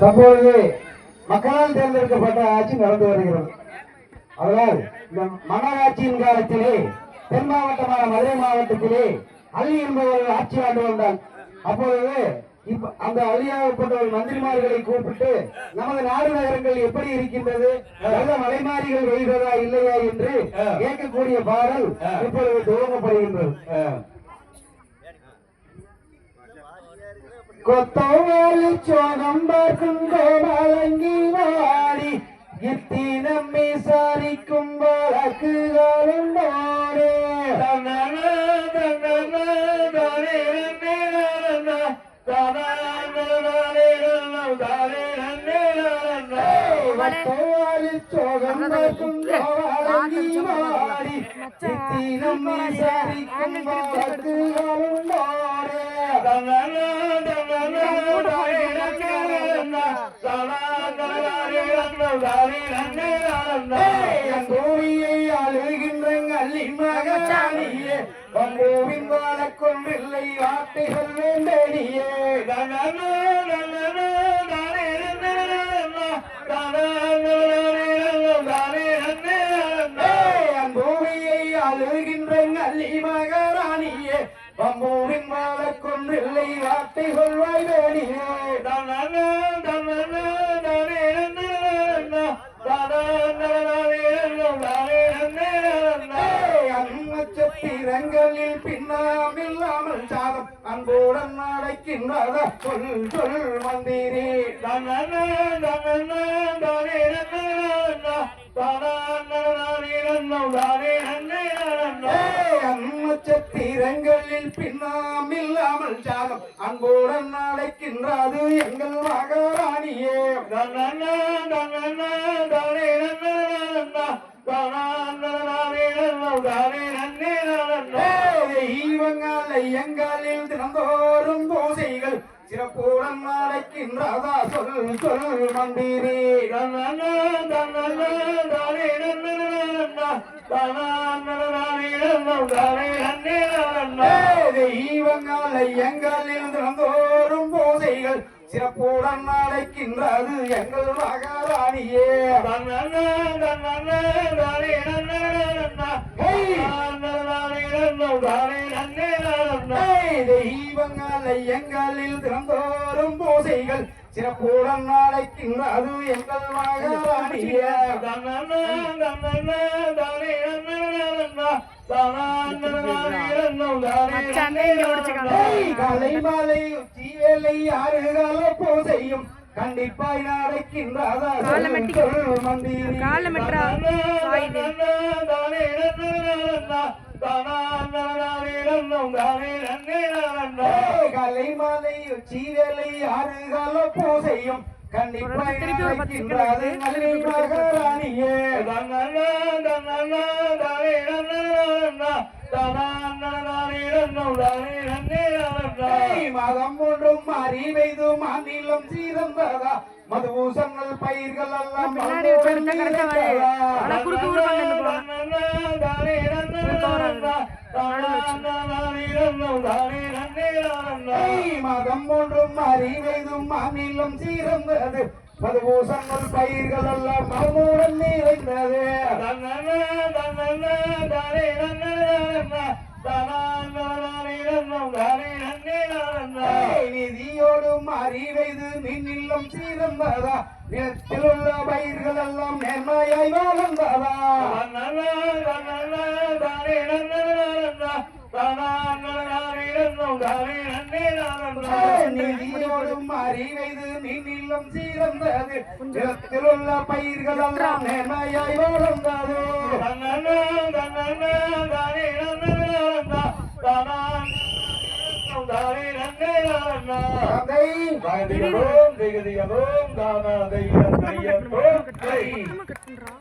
தற்பொழுது மக்களால் தேர்ந்தெடுக்கப்பட்ட ஆட்சி நடந்து வருகிறது. அதனால் இந்த மன்னராட்சியின் காலத்திலே தென் மாவட்டமான மதுரை மாவட்டத்திலே அலி என்பவர் ஆட்சி ஆண்டு வந்தார் அப்பொழுது இப்ப அந்த அலியாகப்பட்ட ஒரு மந்திரிமார்களை கூப்பிட்டு நமது நாடு நகரங்கள் எப்படி இருக்கின்றது? நல்ல மலைமாரிகள் வெய்கிறதா இல்லையா? என்று கேட்கக்கூடிய பாடல் இப்பொழுது துவங்கப்படுகின்றது. கொத்தோவாலி சோகம் பார்க்கும் கோமலங்கி வாடி. இத்தினம் விசாரிக்கும் வழக்குகளும் நாடே கொத்தோவாலி சோகம் பார்க்கும் கோமலங்கி வாடி. நாடே கோவியை அழுகின்ற அல்லின் மகனியே கோவின் வாழ கொண்டில்லை வார்த்தைகள் வேண்டடியே. பம்பூரின் வாழ வார்த்தை சொல்வாய் வேணியே. அன்னச்சத்திரங்களில் பின்னாமில்லாமல் சாதம் அன்புடன் நடக்கின்றதா சொல் சொல் மந்திரி. நட்சத்திரங்களில் பின்னாமில்லாமல் ஜாதம். அன்புடன் நடக்கின்றது எங்கள் மகாராணியே. தெய்வங்களை எங்களில் தினந்தோறும் பூசைகள். சிறப்புடன் நடக்கின்றதா சொல் சொல் மந்திரி. தெய்வங்களை எங்களில் தினந்தோறும் பூசைகள் சிறப்புடன் நடக்கின்றது எங்கள் மகாராணியே. தெய்வங்களை எங்களில் தினந்தோறும் பூசைகள். சிறப்புடன் நடக்கின்றது எங்கள் மகாராணியே காலை மாலை உச்சி வேலை ஆறு கால பூசையும். கண்டிப்பாய் நடக்கின்றதா காலை சொல் மெட்டி. சொல் மந்திரி காலை மெட்ரா சாயுது ஏய், காலை மாலை உச்சி வேலை ஆறு கால பூசையும் மதம் ஒன்றும் மாறி வைது மாநிலம் சீரந்ததா மதுபூசங்கள் பயிர்கள் எல்லாம் மதம் ஒன்றும் மாறி வைதும் மாநிலம் சீரந்தது மதுபூசங்கள் பயிர்கள் எல்லாம் மனமுடன் நிறைந்தது. ஏய், நிதியோடு மாறி வைது நின்னில்லம் சீரந்ததா நிலத்தில் உள்ள பயிர்கள் எல்லாம் நேர்மையாய் வாழ்ந்ததா நிதியோடும் அறிவைது நின்னில்லம் சீரந்தது நிலத்தில் உள்ள பயிர்கள் எல்லாம் நேர்மையாய் வாழ்ந்தது தந்தை திகதியதோம் திகதியதோம்